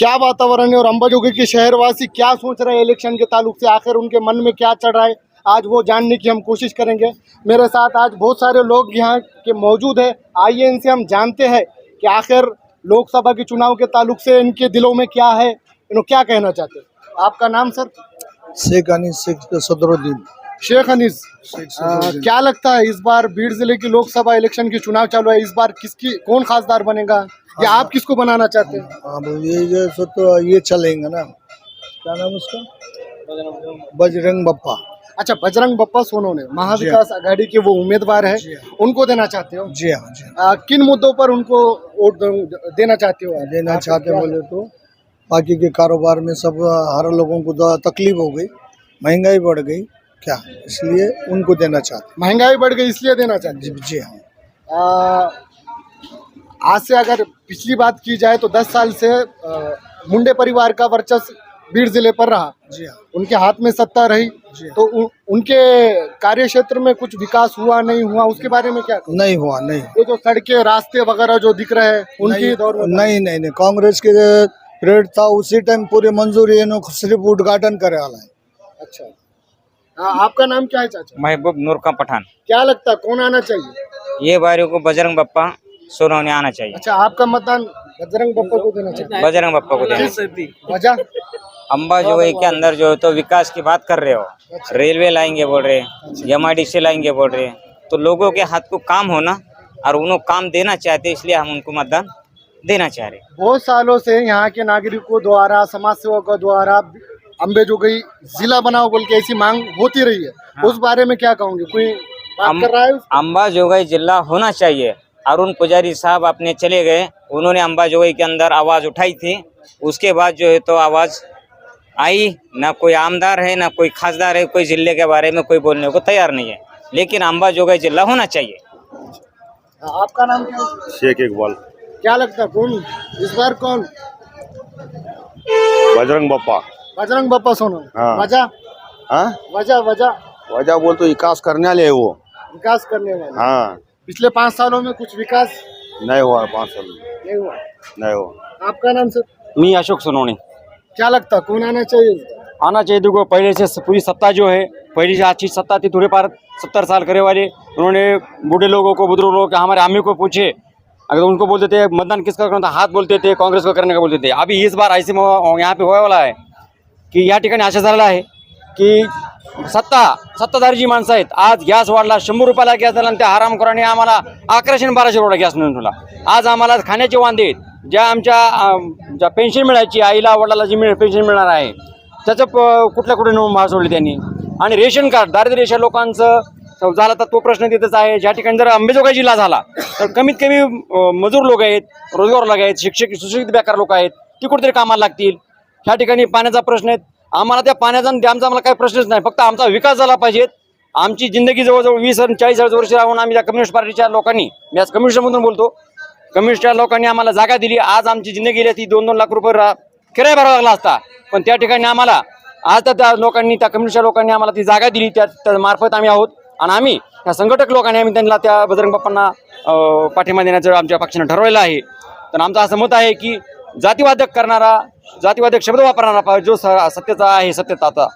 क्या वातावरण है और अम्बाजोगी के शहरवासी क्या सोच रहे हैं इलेक्शन के ताल्लुक से? आखिर उनके मन में क्या चढ़ रहा है? आज वो जानने की हम कोशिश करेंगे। मेरे साथ आज बहुत सारे लोग यहाँ के मौजूद है। आइए इनसे हम जानते हैं कि आखिर लोकसभा के चुनाव के ताल्लुक से इनके दिलों में क्या है। इन्हों क्या कहना चाहते हैं? आपका नाम, सर? शेख अनीस शेख सदरुद्दीन। शेख अनीस क्या लगता है इस बार बीड़ ज़िले की लोकसभा इलेक्शन की चुनाव चालू है? इस बार किसकी कौन खासदार बनेगा? या आप किसको बनाना चाहते हैं? अब ये जो तो ये चलेंगे ना। क्या नाम उसका? बजरंग बप्पा। अच्छा बजरंग बप्पा सोनोने महाविकास आघाड़ी के वो उम्मीदवार है हाँ। उनको देना चाहते हो? जी हाँ जी हाँ। आ, किन मुद्दों पर उनको वोट देना चाहते हो देना चाहते बोले तो बाकी के कारोबार में सब हर लोगों को तो तकलीफ़ हो गई महँगाई बढ़ गई। क्या? इसलिए उनको देना चाहते महँगाई बढ़ गई इसलिए देना चाहते जी जी हाँ। आज से अगर पिछली बात की जाए तो दस साल से आ, मुंडे परिवार का वर्चस्व बीड़ ज़िले पर रहा। जी हाँ। उनके हाथ में सत्ता रही। जी हाँ। तो उ, उनके कार्य क्षेत्र में कुछ विकास हुआ नहीं हुआ उसके बारे में क्या? नहीं हुआ नहीं। ये जो सड़कें रास्ते वगैरह जो दिख रहे हैं उनकी दौर में नहीं नहीं नहीं। कांग्रेस के पीरियड था उसी टाइम पूरी मंजूरी सिर्फ़ उद्घाटन करे वाला है। अच्छा। हाँ, आपका नाम क्या है चाचा? महबूब नूर का पठान। क्या लगता है कौन आना चाहिए? ये बारी को बजरंग बप्पा सोनवने आना चाहिए। अच्छा आपका मतदान बजरंग बप्पा को देना चाहिए। बजरंग बप्पा को देना वजह? अम्बा जो है के अंदर जो है तो विकास की बात कर रहे हो। रेलवे लाएँगे बोल रहे एम आई डी लाएँगे बोल रहे। तो लोगों के हाथ को काम होना और उन्हों काम देना चाहते इसलिए हम उनको मतदान देना चाह रहे बहुत सालों से यहाँ के नागरिकों द्वारा समाज सेवकों द्वारा अम्बे जो गई जिला बनाओ बोल के ऐसी मांग होती रही है। हाँ। उस बारे में क्या कहूँगी? कोई बात कर रहा है जोगई जिला होना चाहिए। अरुण पुजारी साहब अपने चले गए। उन्होंने अम्बा जोगई के अंदर आवाज़ उठाई थी। उसके बाद जो है तो आवाज़ आई। ना कोई आमदार है ना कोई खासदार है कोई ज़िले के बारे में कोई बोलने को तैयार नहीं है। लेकिन अम्बा जोगई जिला होना चाहिए। आपका नाम क्या शेख इकबाल। क्या लगता है? कौन? इस बार कौन? बजरंग बप्पा। बजरंग बप्पा सोनो। हाँ। वजह हाँ? वजह वजह वजह बोल तो विकास करने वाले है वो। विकास करने वाले। हाँ। पिछले पाँच सालों में कुछ विकास नहीं हुआ पाँच साल में। नहीं हुआ। नहीं हुआ। आपका नाम सर? मी अशोक सोनवणे क्या लगता है कौन आना चाहिए? आना चाहिए देखो पहले से पूरी सत्ता जो है पहले से अच्छी सत्ता थी थोड़े पार सत्तर साल करे वाले। उन्होंने बूढ़े लोगों को बुज़ुर्ग लोगों के हमारे आमी को पूछे। अगर उनको बोलते थे मतदान किसका करना था? हाथ बोलते थे कांग्रेस को करने का बोलते थे। अभी इस बार ऐसे म- यहाँ पे होया वाला आहे की या ठिकाणी असं झालेलं आहे की सत्ता सत्ताधारी जी माणसं आहेत आज गॅस वाढला शंभर रुपयाला गॅस झाला आणि त्या हरामखोराने आम्हाला अकराशे आणि बाराशे रुपयाला गॅस मिळून ठेवला. आज आम्हाला खाण्याचे वांदे आहेत ज्या आमच्या ज्या पेन्शन मिळायची आईला वडिलाला जी मिळ पेन्शन मिळणार आहे त्याचं प कुठल्या कुठे नेऊन मार सोडले त्यांनी? आणि रेशन कार्ड दारिद्र्य रेषा लोकांचं झाला तर तो प्रश्न तिथंच आहे. ज्या ठिकाणी जर अंबेजोगाई जिल्हा झाला तर कमीत कमी मजूर लोक आहेत रोजगार लोक आहेत शिक्षक सुशिक्षित बेकार लोक आहेत ती कुठेतरी कामाला लागतील. ह्या ठिकाणी पाण्याचा प्रश्न आहे आम्हाला त्या पाण्याचा आणि डॅमचा आम्हाला काही प्रश्नच नाही. फक्त आमचा विकास झाला पाहिजे. आमची जिंदगी जवळजवळ वीस आणि चाळीस वर्ष राहून आम्ही त्या कम्युनिस्ट पार्टीच्या लोकांनी मी आज कम्युनिस्टमधून बोलतो कम्युनिस्टच्या लोकांनी आम्हाला जागा दिली. आज आमची जिंदगी गेली ती दोन दोन लाख रुपये रा- किराया भरावा लागला असता. पण त्या ठिकाणी आम्हाला आज तर त्या लोकांनी त्या कम्युनिस्टच्या लोकांनी आम्हाला ती जागा दिली. त्या त्या मार्फत आम्ही आहोत. आणि आम्ही त्या संघटक लोकांनी आम्ही त्यांना त्या बजरंग बाप्पांना पाठिंबा देण्याचं आमच्या पक्षानं ठरवलेलं आहे. तर आमचं असं मत आहे की जातीवादक करणारा जातीवादक शब्द वापरणारा जो स- सत्याचा आहे सत्यताचा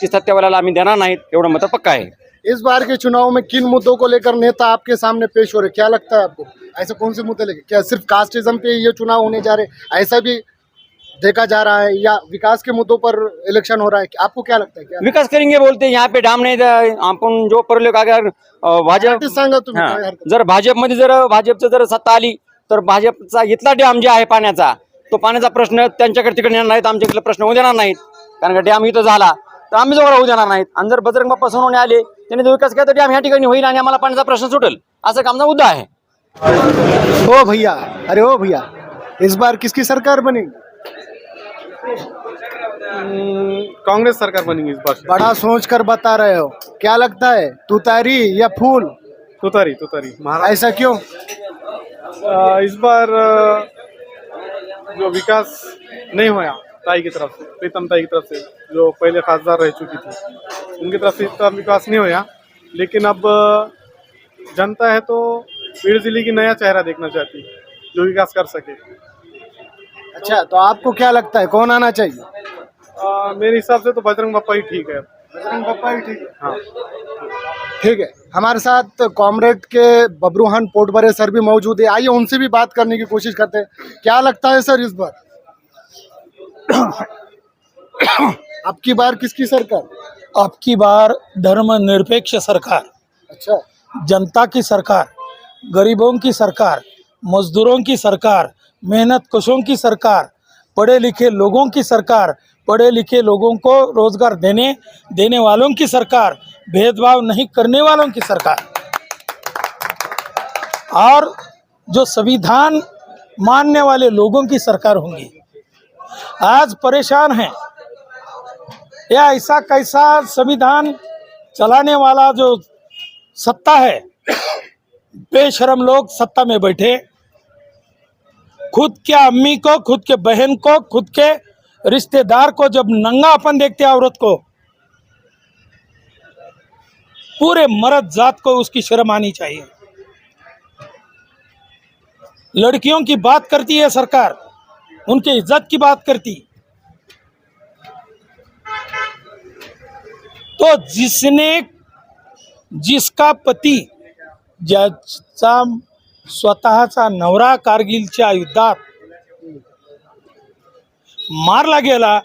ती सत्यवाल्याला आम्ही देणार नाहीत एवढं मत पक्का आहे. इस बार के चुनाव में किन मुद्दों को लेकर नेता आपके सामने पेश हो रहे क्या लगता है आपको? ऐसे कौन से मुद्दे लेके? क्या सिर्फ कास्टिज्म पे ये चुनाव होने जा रहे ऐसा भी देखा जा रहा है या विकास के मुद्दों पर इलेक्शन हो रहा है? आपको क्या लगता है? क्या विकास करेंगे बोलते यहाँ पे डाम नाही आपण जो परलोक अगर भाजप सांगा तुम्ही जर भाजपमध्ये जर भाजपचं जर सत्ता आली तर भाजपचा इथला डॅम जे आहे पाण्याचा तो पाण्याचा प्रश्न त्यांच्याकडे तिकडे येणार नाहीत आमच्याकडे प्रश्न होऊ देणार नाहीत. कारण का डॅम इथं झाला तर आम्ही जवळ होऊ देणार नाहीत. आणि जर बजरंग बाप्पा सोनवणे आले त्यांनी जर विकास केला तर डॅम ह्या ठिकाणी होईल आणि आम्हाला पाण्याचा प्रश्न सुटेल. असं एक आमचा मुद्दा आहे. ओ भैया अरे ओ भैया इस बार किसकी सरकार बनेगी? कांग्रेस सरकार बनेगी इस बार। बड़ा सोच कर बता रहे हो क्या लगता है तुतारी या फूल? तुतारी तुतारी। ऐसा क्यों? अ, इस बार अ, जो विकास नहीं हुआ ताई की तरफ़ से प्रीतम ताई की तरफ़ से जो पहले खासदार रह चुकी थी उनकी तरफ़ से इतना विकास नहीं हुआ लेकिन अब जनता है तो बीड़ ज़िले की नया चेहरा देखना चाहती है जो विकास कर सके। अच्छा तो आपको क्या लगता है कौन आना चाहिए? आ, मेरे हिसाब से तो बजरंग बप्पा ही ठीक है। बजरंग बप्पा ही ठीक है। हाँ। ठीक है। हमारे साथ कॉमरेड के बबरूहान पोटबरे सर भी मौजूद है। आइए उनसे भी बात करने की कोशिश करते हैं। क्या लगता है सर इस बार? आपकी बार किसकी सरकार? आपकी बार धर्मनिरपेक्ष सरकार अच्छा। जनता की सरकार गरीबों की सरकार मजदूरों की सरकार मेहनत कशों की सरकार पढ़े लिखे लोगों की सरकार पढ़े लिखे लोगों को रोज़गार देने देने वालों की सरकार भेदभाव नहीं करने वालों की सरकार। और जो संविधान मानने वाले लोगों की सरकार होंगी। आज परेशान हैं। या ऐसा कैसा संविधान चलाने वाला जो सत्ता है, बेशरम लोग सत्ता में बैठे। खुद के अम्मी को, खुद के बहन को, खुद के रिश्तेदार को जब नंगा अपन देखते हैं औरत को पूरे मर्द जात को उसकी शर्म आनी चाहिए। लड़कियों की बात करती है सरकार उनके इज्जत की बात करती। तो जिसने जिसका पती ज्याचा स्वतःचा नवरा कारगिलच्या युद्धात मारला गेला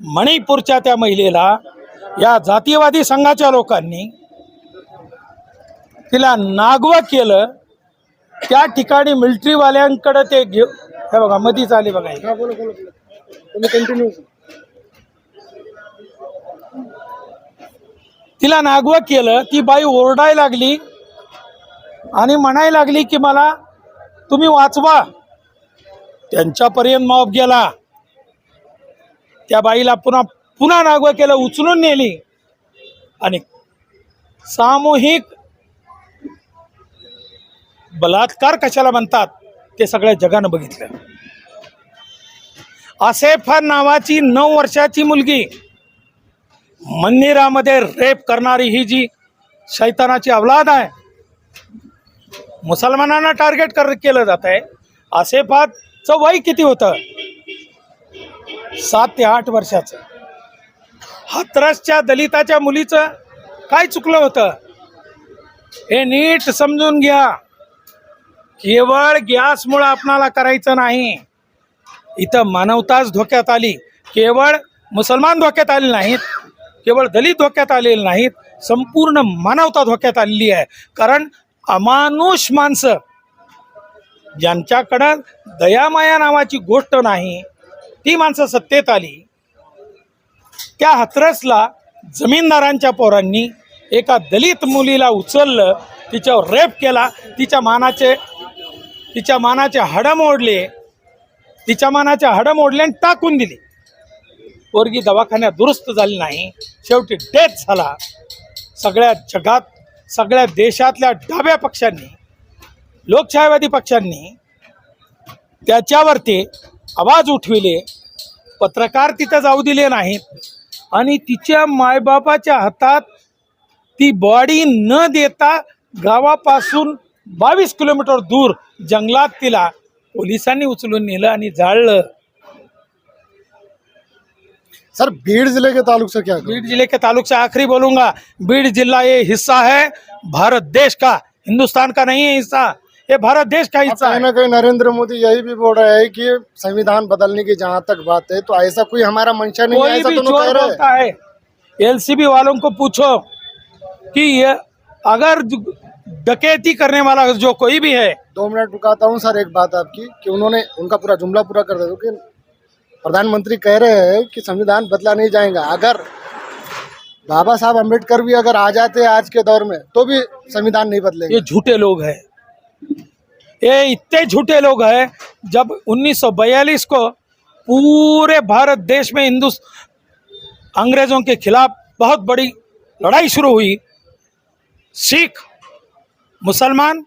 मणिपूरच्या त्या महिलेला या जातीयवादी संघाच्या लोकांनी तिला नागवं केलं त्या ठिकाणी मिलिटरीवाल्यांकडे ते घेऊ हे बघा मधीच आली बघा ही. कंटिन्यू तिला नागवं केलं ती बाई ओरडायला लागली आणि म्हणायला लागली की मला तुम्ही वाचवा. त्यांच्यापर्यंत मॉब गेला. त्या बाईला पुन्हा पुन्हा नागवं केलं उचलून नेली. आणि सामूहिक बलात्कार कशाला म्हणतात? ते सगळ्या जगानं बघितलं. आसेफा नावाची नऊ वर्षाची मुलगी मंदिरामध्ये रेप करणारी ही जी शैतानाची अवलाद आहे मुसलमानांना टार्गेट कर केलं जात आहे. आसेफाचं वय किती होतं? सात ते आठ वर्षाचं. हाथरसच्या दलिताच्या मुलीचं काय चुकलं होतं? हे नीट समजून घ्या. केवळ गॅसमुळं आपणाला करायचं नाही. इथं मानवताच धोक्यात आली. केवळ मुसलमान धोक्यात आले नाहीत. केवळ दलित धोक्यात आलेले नाहीत. संपूर्ण मानवता धोक्यात आलेली आहे. कारण अमानुष माणसं ज्यांच्याकडं दयामाया नावाची गोष्ट नाही ती माणसं सत्तेत आली. त्या हाथरसला जमीनदारांच्या पोरांनी एका दलित मुलीला उचललं तिच्यावर रेप केला तिच्या मानाचे तिच्या मानाचे हाडं मोडले. तिच्या मानाचे हाडं मोडले आणि टाकून दिली. पोरगी दवाखान्यात दुरुस्त झाली नाही. शेवटी डेथ झाला. सगळ्या जगात सगळ्या देशातल्या डाव्या पक्षांनी लोकशाहीवादी पक्षांनी त्याच्यावरती आवाज उठविले. पत्रकार तिथं जाऊ दिले नाहीत. आणि तिच्या मायबापाच्या हातात ती बॉडी न देता गावापासून बावीस किलोमीटर दूर जंगलात तिला पोलिसांनी उचलून नेलं आणि जाळलं. सर भीड़ ज़िले के ताल्लुक से क्या? बीड ज़िले के ताल्लुक से आखिरी बोलूँगा बीड जिला ये हिस्सा है भारत देश का हिंदुस्तान का नहीं है हिस्सा ये भारत देश का अब हिस्सा कहीं है। ना कहीं नरेंद्र मोदी यही भी बोल रहे हैं कि संविधान बदलने की जहाँ तक बात है तो ऐसा कोई हमारा मंशा नहीं है कोई ऐसा भी दोनों कह चोर रहे हैं। बोलता है। एलसीबी वालों को पूछो कि ये अगर ज- डकैती करने वाला जो कोई भी है। दो मिनट रुकाता हूँ सर एक बात आपकी कि उन्होंने उनका पूरा जुमला पूरा कर दिया। कि प्रधानमंत्री कह रहे हैं कि संविधान बदला नहीं जाएगा। अगर बाबा साहब अंबेडकर भी अगर आ जाते आज के दौर में तो भी संविधान नहीं बदलेगा। ये झूठे लोग हैं। ये इतने झूठे लोग हैं जब 1942 को पूरे भारत देश में हिंदू अंग्रेज़ों के खिलाफ बहुत बड़ी लड़ाई शुरू हुई। सिख मुसलमान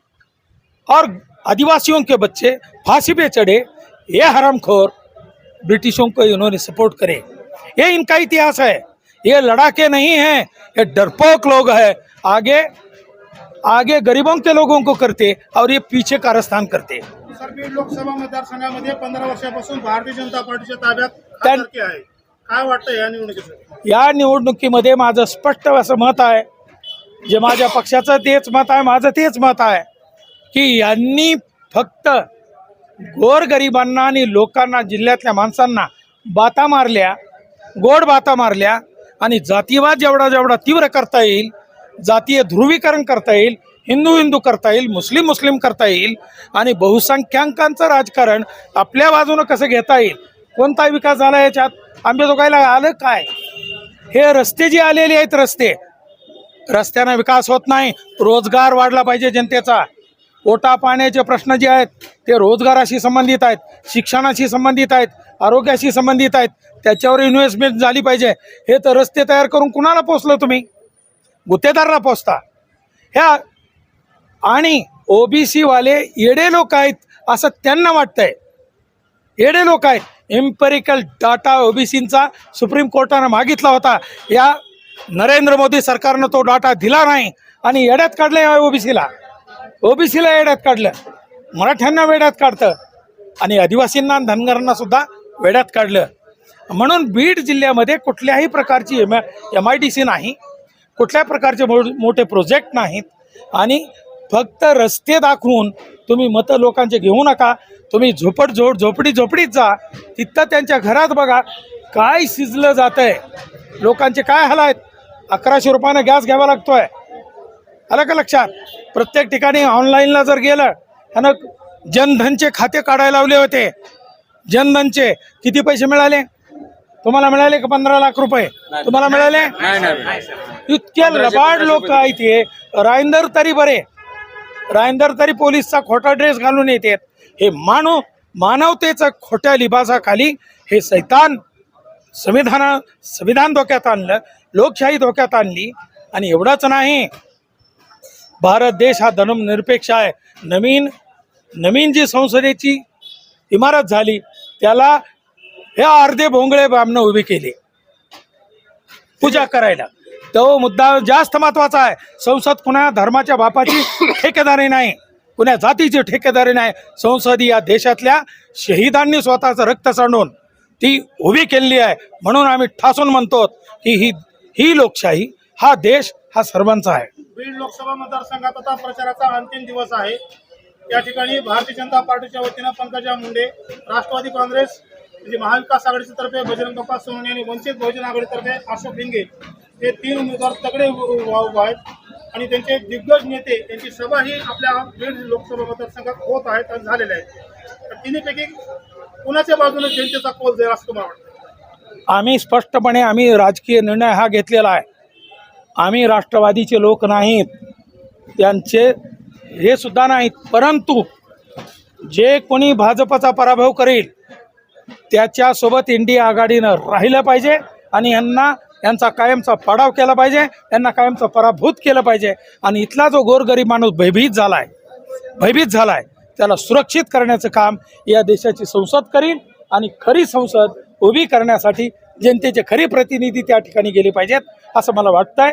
और आदिवासियों के बच्चे फांसी पे चढ़े ये हरामखोर ब्रिटिशों को इन्होंने सपोर्ट करे। ये इनका इतिहास है। ये लड़ाके नहीं हैं ये डरपोक लोग हैं। आगे आगे गरीबों के लोगों को करते और ये पीछे कारस्तान करते। सर बीड लोकसभा मतदारसंघामध्ये पंधरा वर्षापासून भारतीय जनता पार्टीच्या ताब्यात आहे. काय वाटतं या निवडणुकीसाठी? या निवडणुकीमध्ये माझं स्पष्ट असं मत आहे जे माझ्या पक्षाचं तेच मत आहे माझं तेच मत आहे की यांनी फक्त गोरगरिबांना आणि लोकांना जिल्ह्यातल्या माणसांना बाता मारल्या गोड बाता मारल्या आणि जातीवाद जेवढा जेवढा तीव्र करता येईल जातीय ध्रुवीकरण करता येईल हिंदू हिंदू करता येईल मुस्लिम मुस्लिम करता येईल आणि बहुसंख्याकांचं राजकारण आपल्या बाजूनं कसं घेता येईल कोणता विकास झाला याच्यात आंबेजोगाईला आलं काय? हे रस्ते जे आलेले आहेत रस्ते रस्त्यानं विकास होत नाही रोजगार वाढला पाहिजे जनतेचा. पोटा पाण्याचे प्रश्न जे आहेत ते रोजगाराशी संबंधित आहेत शिक्षणाशी संबंधित आहेत आरोग्याशी संबंधित आहेत त्याच्यावर इन्व्हेस्टमेंट झाली पाहिजे. हे तर रस्ते तयार करून कुणाला पोचलं तुम्ही? गुत्तेदाराला पोचता ह्या आणि ओबीसीवाले येडे लोक आहेत असं त्यांना वाटतंय. येडे लोक आहेत. एम्पेरिकल डाटा ओबीसींचा सुप्रीम कोर्टानं मागितला होता. या नरेंद्र मोदी सरकारनं तो डाटा दिला नाही आणि येड्यात काढलं या ओबीसीला. ओबीसीला येड्यात काढलं. मराठ्यांना वेड्यात काढतं. आणि आदिवासींना धनगरांना सुद्धा वेड्यात काढलं. म्हणून बीड जिल्ह्यामध्ये कुठल्याही प्रकारची M M I D C नाही कुठल्या प्रकारचे मो मोठे प्रोजेक्ट नाहीत आणि फक्त रस्ते दाखवून तुम्ही मतं लोकांचे घेऊ नका. तुम्ही झोपट झोप झोपडी झोपडीत जा. तिथं त्यांच्या घरात बघा काय शिजलं जातं आहे लोकांचे काय हाल आहेत? अकराशे रुपयानं गॅस घ्यावा लागतोय. आलं का लक्षात? प्रत्येक ठिकाणी ऑनलाईनला जर गेलं त्यानं जनधनचे खाते काढायला लावले होते. जनधनचे किती पैसे मिळाले? तुम्हाला मिळाले का पंधरा लाख रुपये? तुम्हाला मिळाले? इतके लबाड लोक आहेत हे. रायंदर तरी बरे. रायंदर तरी पोलीसचा खोटा ड्रेस घालून येतात. हे मानव मानवतेचं खोट्या लिबासाखाली हे सैतान संविधान संविधान धोक्यात आणलं. लोकशाही धोक्यात आणली. आणि एवढंच नाही भारत देश हा धर्मनिरपेक्ष आहे. नवीन नवीन जी संसदेची इमारत झाली त्याला हे अर्धे भोंगळे बामनं उभी केली. पूजा करायला. तो मुद्दा जास्त महत्त्वाचा आहे. संसद कुणा धर्माच्या बापाची ठेकेदारी नाही कुण्या जातीची ठेकेदारी नाही. संसद या देशातल्या शहीदांनी स्वतःचं रक्त सांडून ती उभी केलेली आहे. म्हणून आम्ही ठासून म्हणतो की ही ही लोकशाही हा देश हा सर्वांचा आहे. बीड लोकसभा मतदारसंघात आता प्रचाराचा अंतिम दिवस आहे. या ठिकाणी भारतीय जनता पार्टीच्या वतीनं पंकजा मुंडे राष्ट्रवादी काँग्रेस म्हणजे महाविकास आघाडीतर्फे तर्फे बजरंग बाप्पा सोनवणे आणि वंचित बहुजन आघाडीतर्फे अशोक भिंगे हे तीन उमेदवार तगडे आहेत. आणि त्यांचे दिग्गज नेते त्यांची सभा ही आपल्या बीड लोकसभा मतदारसंघात होत आहेत आणि झालेल्या आहेत तर तिन्हीपैकी कुणाच्या बाजूने जनतेचा कोल जाईल असं तुम्हाला वाटतं? आम्ही स्पष्टपणे आम्ही राजकीय निर्णय हा घेतलेला आहे. आम्ही राष्ट्रवादीचे लोक नाहीत. त्यांचे हे सुद्धा नाहीत. परंतु जे कोणी भाजपचा पराभव करेल त्याच्यासोबत इंडिया आघाडीनं राहिलं पाहिजे आणि यांना यांचा कायमचा पाडाव केला पाहिजे यांना कायमचा पराभूत केलं पाहिजे. आणि इथला जो गोरगरीब माणूस भयभीत झाला आहे भयभीत झाला आहे त्याला सुरक्षित करण्याचं काम या देशाची संसद करील आणि खरी संसद उभी करण्यासाठी जनतेचे खरे प्रतिनिधी त्या ठिकाणी गेले पाहिजेत असं मला वाटतंय.